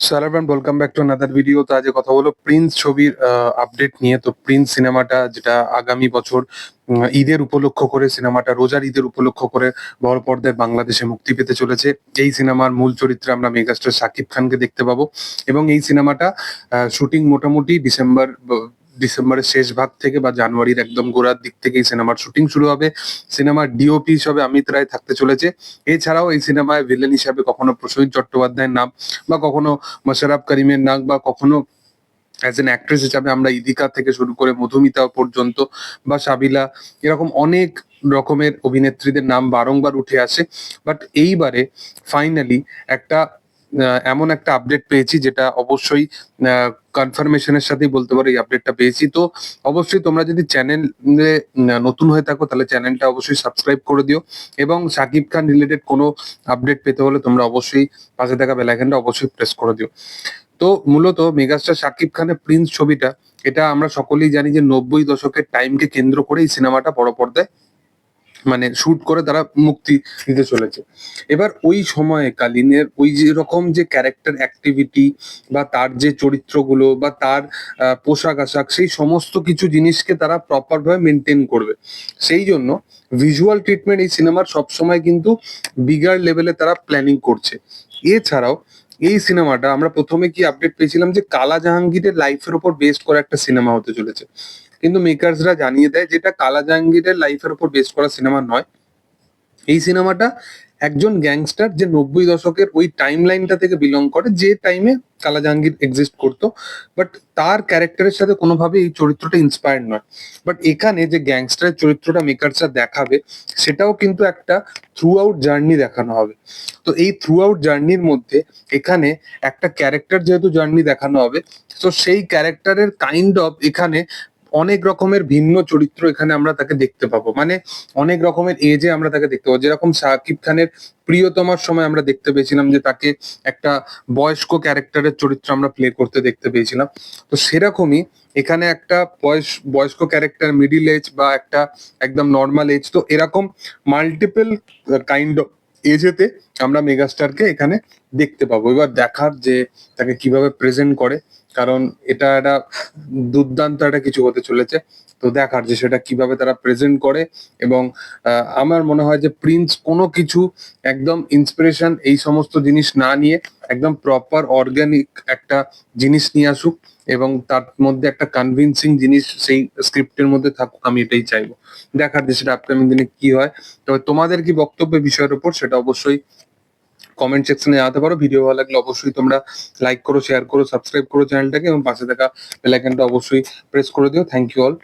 স্যালার welcome back to another video তো আজকে কথা বলো প্রিন্স ছবির আপডেট নিয়ে। তো প্রিন্স সিনেমাটা যেটা আগামী বছর ঈদের উপলক্ষ করে সিনেমাটা, রোজার ঈদের উপলক্ষ করে বড় পর্দায় বাংলাদেশে মুক্তি পেতে চলেছে। এই সিনেমার মূল চরিত্রে আমরা মেগাস্টার শাকিব খানকে দেখতে পাবো এবং এই সিনেমাটা শুটিং মোটামুটি ডিসেম্বর ডিসেম্বরের শেষ ভাগ থেকে বা জানুয়ারির একদম গোড়ার দিক থেকে এই সিনেমার শুটিং শুরু হবে। সিনেমার ডিওপি হিসাবে অমিত রায় থাকতে চলেছে। এছাড়াও এই সিনেমায় ভিলেন হিসাবে কখনো প্রসেনজিৎ চট্টোপাধ্যায়ের নাম বা কখনো মোশাররফ করিমের নাক বা কখনো অ্যাজ এন অ্যাক্ট্রেস হিসাবে আমরা ইদিকা থেকে শুরু করে মধুমিতা পর্যন্ত বা সাবিলা এরকম অনেক রকমের অভিনেত্রীদের নাম বারংবার উঠে আসে। বাট এইবারে ফাইনালি একটা এমন একটা আপডেট পেয়েছি যেটা অবশ্যই কনফার্মেশনের সাথেই বলতে পারো এই আপডেটটা পেয়েছি। তো অবশ্যই তোমরা যদি চ্যানেলে নতুন হয়ে থাকো, তাহলে চ্যানেলটা অবশ্যই সাবস্ক্রাইব করে দিও এবং শাকিব খান রিলেটেড কোনো আপডেট পেতে হলে তোমরা অবশ্যই পাশে থাকা বেলাইকনটা অবশ্যই প্রেস করে দিও। তো মূলত মেগাস্টার শাকিব খানের প্রিন্স ছবিটা, এটা আমরা সকলেই জানি যে নব্বই দশকের টাইমকে কেন্দ্র করে এই সিনেমাটা বড় পর্দায় মানে শুট করে তারা মুক্তি দিতে চলেছে। এবার ওই সময়ে কালীনের ওই যে রকম যে ক্যারেক্টার অ্যাক্টিভিটি বা তার যে চরিত্রগুলো বা তার পোশাক আশাক সেই সমস্ত কিছু জিনিসকে তারা প্রপার ভাবে মেনটেন করবে। সেই জন্য ভিজুয়াল ট্রিটমেন্ট এই সিনেমার সবসময় কিন্তু বিগার লেভেলে তারা প্ল্যানিং করছে। এছাড়াও এই সিনেমাটা আমরা প্রথমে কি আপডেট পেয়েছিলাম যে কালা জাহাঙ্গীরের লাইফের উপর বেস্ড করা একটা সিনেমা হতে চলেছে। কিন্তু মেকার্সরা জানিয়ে দেয় যেটা কালা জাহাঙ্গীরের লাইফের উপর বেস্ড করা সিনেমা নয়। এই সিনেমাটা একজন গ্যাংস্টার যে নব্বই দশকের ওই টাইম লাইনটা থেকে বিলং করে, যে টাইমে কালা জাহাঙ্গীর এক্সিস্ট করতো। বাট তার ক্যারেক্টারের সাথে কোনোভাবে এই চরিত্রটা ইন্সপায়ার্ড নয়। বাট এখানে যে গ্যাংস্টারের চরিত্রটা মেকার্সরা দেখাবে, সেটাও কিন্তু একটা থ্রু আউট জার্নি দেখানো হবে। তো এই থ্রু আউট জার্নির মধ্যে এখানে একটা ক্যারেক্টার যেহেতু জার্নি দেখানো হবে, তো সেই ক্যারেক্টারের কাইন্ড অফ এখানে অনেক রকমের ভিন্ন চরিত্র এখানে আমরা তাকে দেখতে পাবো। মানে অনেক রকমের এজে আমরা তাকে দেখতে পাবো। যেরকম শাকিব খানের প্রিয়তমার সময় আমরা দেখতে পেয়েছিলাম যে তাকে একটা বয়স্ক ক্যারেক্টারের চরিত্র আমরা প্লে করতে দেখতে পেয়েছিলাম। তো সেরকমই এখানে একটা বয়স, বয়স্ক ক্যারেক্টার মিডিল এজ বা একটা একদম নর্মাল এজ তো এরকম মাল্টিপল কাইন্ড অফ এজেতে আমরা মেগাস্টারকে এখানে দেখতে পাবো। এবার দেখার যে তাকে কীভাবে প্রেজেন্ট করে, কারণ এটা একটা দুর্দান্ত একটা কিছু হতে চলেছে। তো দেখার যে সেটা কীভাবে তারা প্রেজেন্ট করে এবং আমার মনে হয় যে প্রিন্স কোনো কিছু একদম ইন্সপিরেশন এই সমস্ত জিনিস না নিয়ে একদম প্রপার অর্গানিক একটা জিনিস নিয়ে আসুক। এবং তার মধ্যে একটা কনভিনসিং জিনিস সেই স্ক্রিপ্টের মধ্যে থাকুক, আমি এটাই চাইব। দেখার যে সেটা আপকামিং দিনে কি হয়। তবে তোমাদের কি বক্তব্য বিষয়ের উপর, সেটা অবশ্যই কমেন্ট সেকশনে জানাতে পারো। ভিডিও ভালো লাগলে অবশ্যই তোমরা লাইক করো শেয়ার করো সাবস্ক্রাইব করো চ্যানেলটাকে এবং পাশে থাকা বেল আইকনটা অবশ্যই প্রেস করে দিও। Thank you all